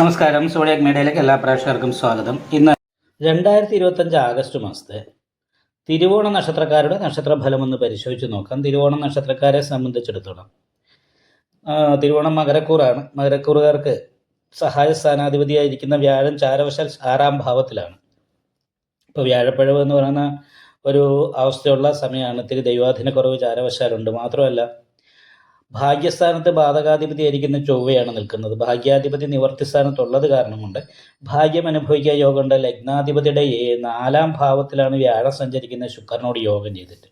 നമസ്കാരം. സോഡിയാക് മീഡിയയിലേക്ക് എല്ലാ പ്രേക്ഷകർക്കും സ്വാഗതം. ഇന്ന് രണ്ടായിരത്തി ഇരുപത്തഞ്ച് ആഗസ്റ്റ് മാസത്തെ തിരുവോണ നക്ഷത്രക്കാരുടെ നക്ഷത്രഫലം ഒന്ന് പരിശോധിച്ച് നോക്കാം. തിരുവോണ നക്ഷത്രക്കാരെ സംബന്ധിച്ചിടത്തോളം തിരുവോണം മകരക്കൂറാണ്. മകരക്കൂറുകാർക്ക് സഹായ സ്ഥാനാധിപതിയായിരിക്കുന്ന വ്യാഴം ചാരവശാൽ ആറാം ഭാവത്തിലാണ്. ഇപ്പോൾ വ്യാഴപ്പഴവ് എന്ന് പറയുന്ന ഒരു അവസ്ഥയുള്ള സമയമാണ്. ഇത്തിരി ദൈവാധീന കുറവ് ചാരവശാലുണ്ട്. മാത്രമല്ല ഭാഗ്യസ്ഥാനത്ത് ബാധകാധിപതി ആയിരിക്കുന്ന ചൊവ്വയാണ് നിൽക്കുന്നത്. ഭാഗ്യാധിപതി നിവർത്തി സ്ഥാനത്തുള്ളത് കാരണം കൊണ്ട് ഭാഗ്യം അനുഭവിക്കാൻ യോഗമുണ്ട്. ലഗ്നാധിപതിയുടെ നാലാം ഭാവത്തിലാണ് വ്യാഴം സഞ്ചരിക്കുന്ന ശുക്രനോട് യോഗം ചെയ്തിട്ട്.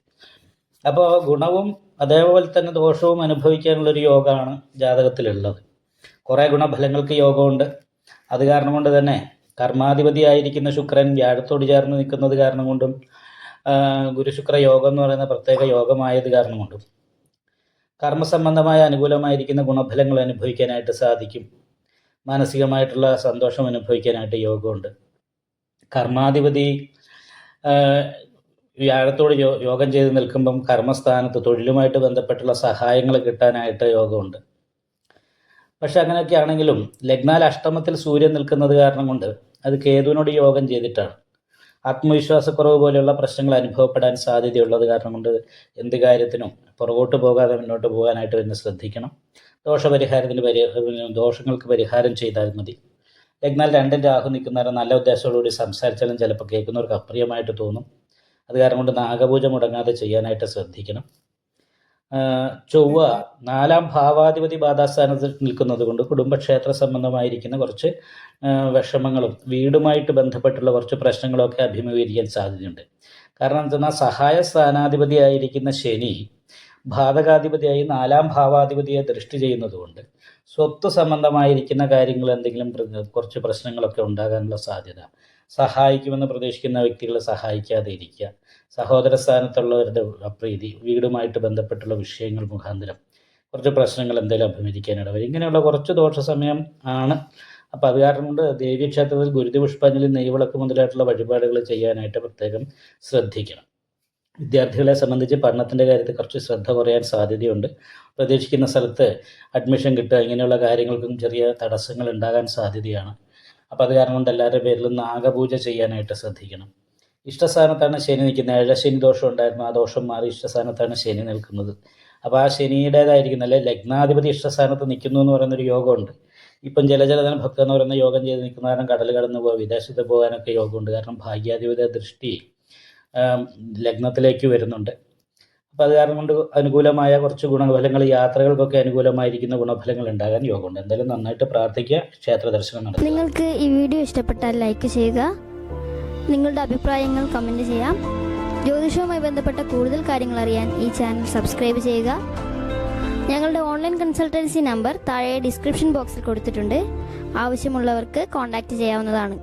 അപ്പോൾ ഗുണവും അതേപോലെ തന്നെ ദോഷവും അനുഭവിക്കാനുള്ളൊരു യോഗമാണ് ജാതകത്തിലുള്ളത്. കുറേ ഗുണഫലങ്ങൾക്ക് യോഗമുണ്ട്. അത് കാരണം കൊണ്ട് തന്നെ കർമാധിപതിയായിരിക്കുന്ന ശുക്രൻ വ്യാഴത്തോട് ചേർന്ന് നിൽക്കുന്നത് കാരണം കൊണ്ടും ഗുരുശുക്ര യോഗം എന്ന് പറയുന്ന പ്രത്യേക യോഗമായത് കാരണം കൊണ്ടും കർമ്മസംബന്ധമായ അനുകൂലമായിരിക്കുന്ന ഗുണഫലങ്ങൾ അനുഭവിക്കാനായിട്ട് സാധിക്കും. മാനസികമായിട്ടുള്ള സന്തോഷം അനുഭവിക്കാനായിട്ട് യോഗമുണ്ട്. കർമാധിപതി വ്യാഴത്തോട് യോ യോഗം ചെയ്ത് നിൽക്കുമ്പം കർമ്മസ്ഥാനത്ത് തൊഴിലുമായിട്ട് ബന്ധപ്പെട്ടുള്ള സഹായങ്ങൾ കിട്ടാനായിട്ട് യോഗമുണ്ട്. പക്ഷെ അങ്ങനെയൊക്കെ ആണെങ്കിലും ലഗ്നാൽ അഷ്ടമത്തിൽ സൂര്യൻ നിൽക്കുന്നത് കാരണം കൊണ്ട് അത് കേതുവിനോട് യോഗം ചെയ്തിട്ടാണ്. ആത്മവിശ്വാസക്കുറവ് പോലെയുള്ള പ്രശ്നങ്ങൾ അനുഭവപ്പെടാൻ സാധ്യതയുള്ളത് കാരണം കൊണ്ട് എന്ത് കാര്യത്തിനും പുറകോട്ട് പോകാതെ മുന്നോട്ട് പോകാനായിട്ട് തന്നെ ശ്രദ്ധിക്കണം. ദോഷപരിഹാരത്തിന് പരി ദോഷങ്ങൾക്ക് പരിഹാരം ചെയ്താൽ മതി. എന്നാൽ രണ്ടും രാഹു നിൽക്കുന്നവരെ നല്ല ഉദ്ദേശത്തോടുകൂടി സംസാരിച്ചാലും ചിലപ്പോൾ കേൾക്കുന്നവർക്ക് അപ്രിയമായിട്ട് തോന്നും. അത് കാരണം കൊണ്ട് നാഗപൂജ മുടങ്ങാതെ ചെയ്യാനായിട്ട് ശ്രദ്ധിക്കണം. ചൊവ്വ നാലാം ഭാവാധിപതി ബാധാസ്ഥാനത്ത് നിൽക്കുന്നത് കൊണ്ട് കുടുംബക്ഷേത്ര സംബന്ധമായിരിക്കുന്ന കുറച്ച് വിഷമങ്ങളും വീടുമായിട്ട് ബന്ധപ്പെട്ടുള്ള കുറച്ച് പ്രശ്നങ്ങളൊക്കെ അഭിമുഖീകരിക്കാൻ സാധ്യതയുണ്ട്. കാരണം എന്തെന്നാൽ സഹായ സ്ഥാനാധിപതിയായിരിക്കുന്ന ശനി ബാധകാധിപതിയായി നാലാം ഭാവാധിപതിയെ ദൃഷ്ടി ചെയ്യുന്നതുകൊണ്ട് സ്വത്ത് സംബന്ധമായിരിക്കുന്ന കാര്യങ്ങൾ എന്തെങ്കിലും കുറച്ച് പ്രശ്നങ്ങളൊക്കെ ഉണ്ടാകാനുള്ള സാധ്യത. സഹായിക്കുമെന്ന് പ്രതീക്ഷിക്കുന്ന വ്യക്തികളെ സഹായിക്കാതെ ഇരിക്കുക. സഹോദര സ്ഥാനത്തുള്ളവരുടെ അപ്രീതി വീടുമായിട്ട് ബന്ധപ്പെട്ടുള്ള വിഷയങ്ങൾ മുഖാന്തരം കുറച്ച് പ്രശ്നങ്ങൾ എന്തെങ്കിലും അഭിമുഖിക്കാനിട വരും. ഇങ്ങനെയുള്ള കുറച്ച് ദോഷ സമയം ആണ്. അപ്പോൾ അത് കാരണം കൊണ്ട് ദേവീക്ഷേത്രത്തിൽ ഗുരുതി പുഷ്പാഞ്ജലി നെയ്വിളക്ക് മുതലായിട്ടുള്ള വഴിപാടുകൾ ചെയ്യാനായിട്ട് പ്രത്യേകം ശ്രദ്ധിക്കണം. വിദ്യാർത്ഥികളെ സംബന്ധിച്ച് പഠനത്തിന്റെ കാര്യത്തിൽ കുറച്ച് ശ്രദ്ധ കുറയാൻ സാധ്യതയുണ്ട്. പ്രതീക്ഷിക്കുന്ന സ്ഥലത്ത് അഡ്മിഷൻ കിട്ടുക ഇങ്ങനെയുള്ള കാര്യങ്ങൾക്കും ചെറിയ തടസ്സങ്ങൾ ഉണ്ടാകാൻ സാധ്യതയാണ്. അപ്പോൾ അത് കാരണം കൊണ്ട് എല്ലാവരുടെ പേരിലും നാഗപൂജ ചെയ്യാനായിട്ട് ശ്രദ്ധിക്കണം. ഇഷ്ടസ്ഥാനത്താണ് ശനി നിൽക്കുന്നത്. ഏഴശനി ദോഷം ഉണ്ടായിരുന്നു. ആ ദോഷം മാറി ഇഷ്ടസ്ഥാനത്താണ് ശനി നിൽക്കുന്നത്. അപ്പോൾ ആ ശനിയുടേതായിരിക്കുന്ന അല്ലെ ലഗ്നാധിപതി ഇഷ്ടസ്ഥാനത്ത് നിൽക്കുന്നു എന്ന് പറയുന്നൊരു യോഗമുണ്ട്. ഇപ്പം ജലജലധന ഭക്തം എന്ന് പറയുന്ന യോഗം ചെയ്ത് നിൽക്കുന്ന കാരണം കടൽ കടന്നു പോകാൻ വിദേശത്ത് പോകാനൊക്കെ യോഗമുണ്ട്. കാരണം ഭാഗ്യാധിപതി ദൃഷ്ടി ലഗ്നത്തിലേക്ക് വരുന്നുണ്ട്. അപ്പോൾ അത് കാരണം കൊണ്ട് അനുകൂലമായ കുറച്ച് ഗുണഫലങ്ങൾ യാത്രകൾക്കൊക്കെ അനുകൂലമായിരിക്കുന്ന ഗുണഫലങ്ങൾ ഉണ്ടാകാൻ യോഗമുണ്ട്. എന്തായാലും നന്നായിട്ട് പ്രാർത്ഥിക്കുക ക്ഷേത്ര ദർശനം നടത്തുക. നിങ്ങൾക്ക് ഈ വീഡിയോ ഇഷ്ടപ്പെട്ടാൽ ലൈക്ക് ചെയ്യുക. നിങ്ങളുടെ അഭിപ്രായങ്ങൾ കമന്റ് ചെയ്യാം. ജ്യോതിഷവുമായി ബന്ധപ്പെട്ട കൂടുതൽ കാര്യങ്ങൾ അറിയാൻ ഈ ചാനൽ സബ്സ്ക്രൈബ് ചെയ്യുക. ഞങ്ങളുടെ ഓൺലൈൻ കൺസൾട്ടൻസി നമ്പർ താഴെ ഡിസ്ക്രിപ്ഷൻ ബോക്സിൽ കൊടുത്തിട്ടുണ്ട്. ആവശ്യമുള്ളവർക്ക് കോൺടാക്റ്റ് ചെയ്യാവുന്നതാണ്.